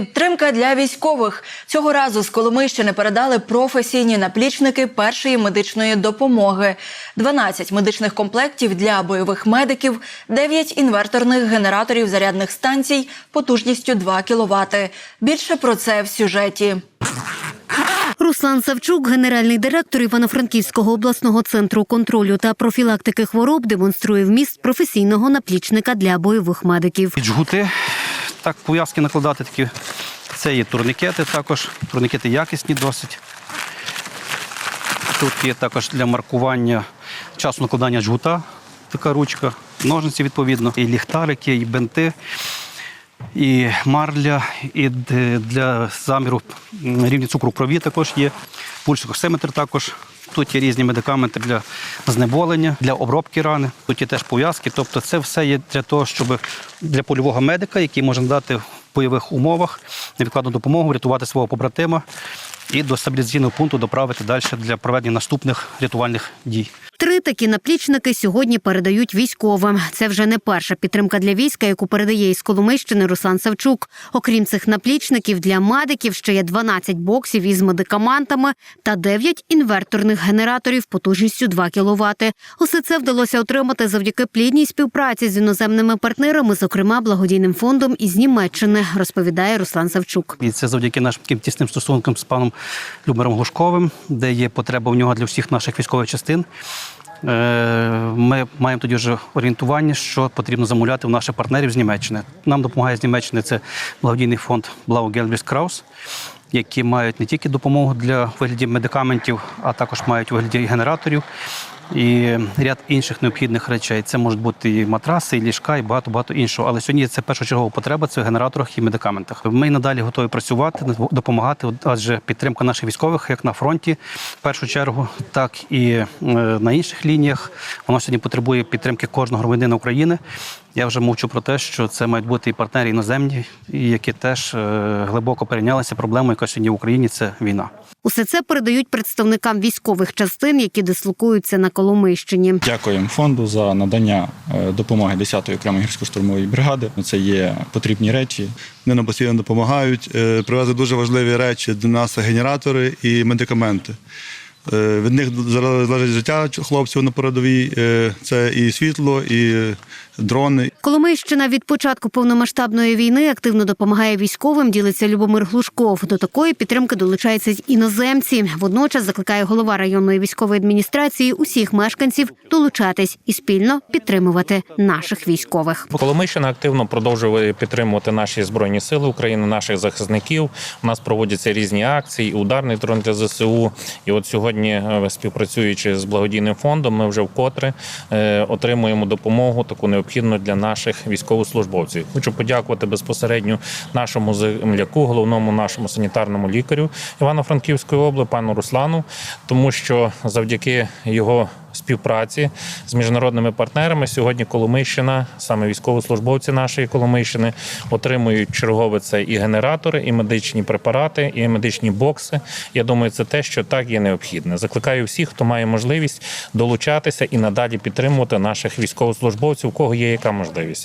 Підтримка для військових цього разу з Коломийщини передали професійні наплічники першої медичної допомоги, 12 медичних комплектів для бойових медиків, 9 інверторних генераторів зарядних станцій потужністю 2 кВт. Більше про це в сюжеті. Руслан Савчук, генеральний директор Івано-Франківського обласного центру контролю та профілактики хвороб, демонструє вміст професійного наплічника для бойових медиків. Під жгути, так пов'язки накладати такі. Це є турнікети також. Турнікети якісні досить. Тут є також для маркування часу накладання жгута, така ручка, ножниці відповідно, і ліхтарики, і бенти, і марля, і для заміру рівня цукру крові також є. Пульсоксиметр також. Тут є різні медикаменти для знеболення, для обробки рани. Тут є теж пов'язки. Тобто це все є для того, щоб для польового медика, який може надати в бойових умовах невідкладну допомогу, рятувати свого побратима і до стабілізаційного пункту доправити далі для проведення наступних рятувальних дій. Три такі наплічники сьогодні передають військовим. Це вже не перша підтримка для війська, яку передає із Коломийщини Руслан Савчук. Окрім цих наплічників для медиків ще є 12 боксів із медикаментами та 9 інверторних генераторів потужністю 2 кВт. Усе це вдалося отримати завдяки плідній співпраці з іноземними партнерами, зокрема благодійним фондом із Німеччини, розповідає Руслан Савчук. І це завдяки нашим таким тісним стосункам з паном Любомиром Глушковим, де є потреба в нього для всіх наших військових частин. Е, Ми маємо тоді вже орієнтування, що потрібно замовляти в наших партнерів з Німеччини. Нам допомагає з Німеччини це благодійний фонд Blau Gelbis Kraus, які мають не тільки допомогу для вигляді медикаментів, а також мають вигляді генераторів і ряд інших необхідних речей. Це можуть бути і матраси, і ліжка, і багато багато іншого. Але сьогодні це першочергова потреба це в генераторах і медикаментах. Ми надалі готові працювати, допомагати, адже підтримка наших військових, як на фронті, в першу чергу, так і е, на інших лініях. Воно сьогодні потребує підтримки кожного громадянина України. Я вже мовчу про те, що це мають бути і партнери іноземні, які теж е, глибоко перейнялися проблемою, яка сьогодні в Україні це війна. Усе це передають представникам військових частин, які дислокуються на Коломийщині. Дякуємо фонду за надання е, допомоги 10-ї окремої гірсько-штурмової бригади. Це є потрібні речі. Вони нам постійно допомагають. Е, Привезли дуже важливі речі до нас генератори і медикаменти. Від них залежить життя хлопців на передовій. Це і світло, і дрони, Коломийщина від початку повномасштабної війни активно допомагає військовим. Ділиться Любомир Глушков. До такої підтримки долучаються й іноземці. Водночас закликає голова районної військової адміністрації усіх мешканців долучатись і спільно підтримувати наших військових. Коломийщина активно продовжує підтримувати наші збройні сили України, наших захисників. У нас проводяться різні акції, ударний дрон для ЗСУ. І от сьогодні, е, співпрацюючи з благодійним фондом, ми вже вкотре е, отримуємо допомогу таку необхідну для наших військовослужбовців. Хочу подякувати безпосередньо нашому земляку, головному нашому санітарному лікарю Івано-Франківської області, пану Руслану, тому що завдяки його співпраці з міжнародними партнерами. Сьогодні Коломийщина, саме військовослужбовці нашої Коломийщини, отримують чергове це і генератори, і медичні препарати, і медичні бокси. Я думаю, це те, що так є необхідне. Закликаю всіх, хто має можливість долучатися і надалі підтримувати наших військовослужбовців, у кого є яка можливість.